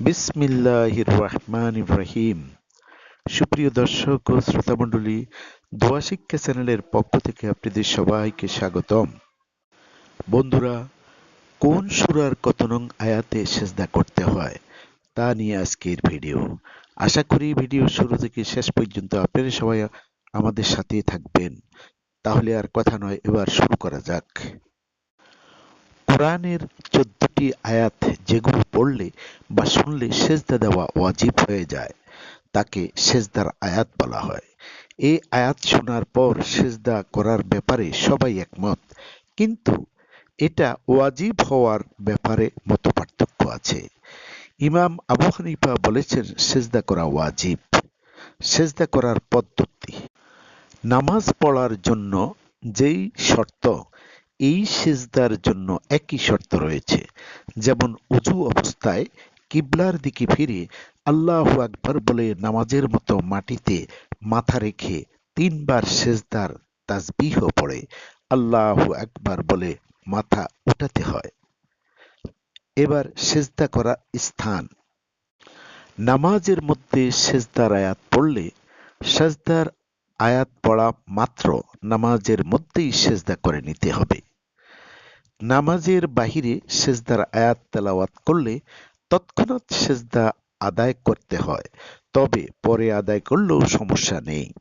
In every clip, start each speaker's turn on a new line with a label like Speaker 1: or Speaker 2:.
Speaker 1: বিসমিল্লাহির রহমান রহিম। সুপ্রিয় দর্শক ও শ্রোতামণ্ডলী, দোয়া শিক্ষা চ্যানেলের পক্ষ থেকে আপনাদের সবাইকে স্বাগতম। বন্ধুরা, কোন সুরার কত নং আয়াতে সেজদা করতে হয় তা নিয়ে আজকের ভিডিও। আশা করি ভিডিও শুরু থেকে শেষ পর্যন্ত আপনারা সবাই আমাদের সাথেই থাকবেন। তাহলে আর কথা নয়, এবার শুরু করা যাক। কোরআনের চোদ্দটি আয়াত যেগুলো পড়লে বা শুনলে সেজদা দেওয়া ওয়াজিব হয়ে যায়, তাকে সেজদার আয়াত বলা হয়। এই আয়াত শোনার পর সেজদা করার ব্যাপারে সবাই একমত, কিন্তু এটা ওয়াজিব হওয়ার ব্যাপারে মত পার্থক্য আছে। ইমাম আবু হানিফা বলেছেন, সেজদা করা ওয়াজিব, সেজদা করার পদ্ধতি। নামাজ পড়ার জন্য যেই শর্ত এই সেজদার জন্য একই শর্ত রয়েছে। যেমন উজু অবস্থায় কিবলার দিকে ফিরে আল্লাহ আকবর বলে নামাজের মতো মাটিতে মাথা রেখে তিনবার সেজদার তাজবিহ পড়ে, আল্লাহ একবার বলে মাথা উঠাতে হয়। এবার সেজদা করা স্থান। নামাজের মধ্যে সেজদার আয়াত পড়লে সেজদার আয়াত পড়া মাত্র নামাজের মধ্যেই সেজদা করে নিতে হবে। নামাজের বাহিরে সেজদার আয়াত তেলাওয়াত করলে তৎক্ষণাৎ সেজদা আদায় করতে হয়। তবে পরে আদায় করলেও সমস্যা নেই।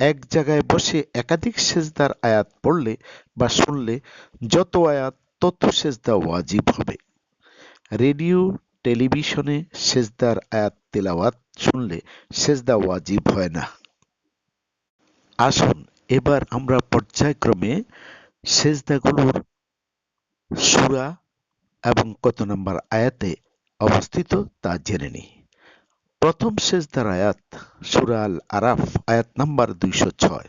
Speaker 1: এক জায়গায় বসে একাধিক সেজদার আয়াত পড়লে বা শুনলে যত আয়াত, তত সেজদা ওয়াজিব হবে। রেডিও, টেলিভিশনে সেজদার আয়াত তেলাওয়াত শুনলে সেজদা ওয়াজিব হয় না। আসুন, এবার আমরা পর্যায়ক্রমে সেজদাগুলোর সুরা এবং কত নম্বর আয়াতে অবস্থিত তা জেনে নি প্রথম সেজদার আয়াত সুরা আল আরাফ আয়াত নাম্বার দুইশো ছয়।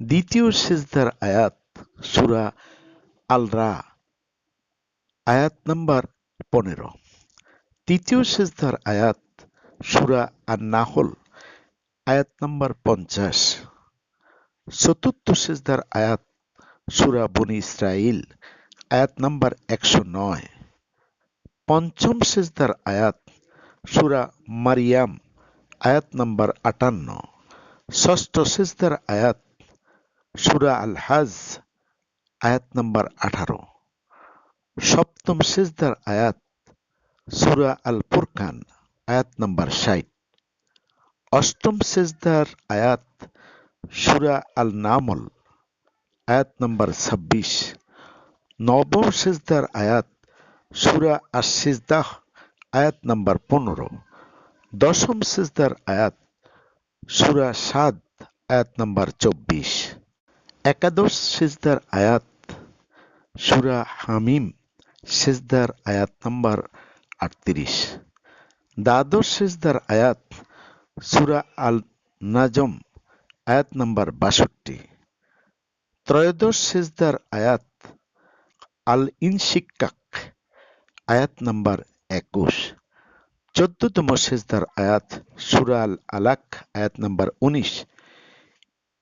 Speaker 1: দ্বিতীয় সেজদার আয়াত সুরা আল রা আয়াত নাম্বার পনেরো। তৃতীয় সেজদার আয়াত সুরা আর নাহল আয়াত নাম্বার পঞ্চাশ। চতুর্থ সেজদার আয়াত সুরা বনি ইসরাইল আয়াত নাম্বার একশো নয়। পঞ্চম সেজদার আয়াত, সুরা মারিয়াম, আয়াত নাম্বার আটান্ন। ষষ্ঠ সেজদার আয়াত, সুরা আল হাজ আয়াত নাম্বার আঠারো। সপ্তম সেজদার আয়াত, সুরা আল ফুরকান আয়াত নাম্বার ষাট। অষ্টম সেজদার আয়াত, সুরা আল নামল আয়াত নাম্বার ছাব্বিশ। নবম সেজদার আয়াত, সুরা আর সেজদাহ আয়াত নাম্বার পনেরো। দশম সেজদার আয়াত, সুরা সাদ, আয়াত নাম্বার চব্বিশ। একাদশ সেজদার আয়াত, সুরা হামিম, সেজদার আয়াত নাম্বার আটত্রিশ। দ্বাদশ সেজদার আয়াত, সুরা আল নাজম আয়াত নাম্বার বাষট্টি। ত্রয়োদশ সেজদার আয়াত আল ইনশিক্কাক আয়াত নাম্বার একুশ। চোদ্দতম সেজদার আয়াত, সুরা আল আলাক আয়াত নাম্বার উনিশ।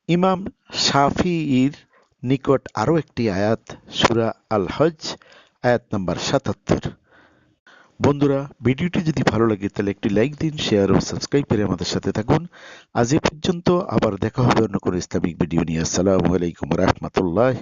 Speaker 1: ইমাম শাফির নিকট আরও একটি আয়াত, সুরা আল হজ আয়াত নাম্বার সাতাত্তর। বন্ধুরা, ভিডিওটি যদি ভালো লাগে, তাহলে একটি লাইক দিন, শেয়ার ও সাবস্ক্রাইব করে আমাদের সাথে থাকুন। আজ এ পর্যন্ত আবার দেখা হবে অন্য কোনো ইসলামিক ভিডিও নিয়ে। আসসালামু আলাইকুম রহমতুল্লাহ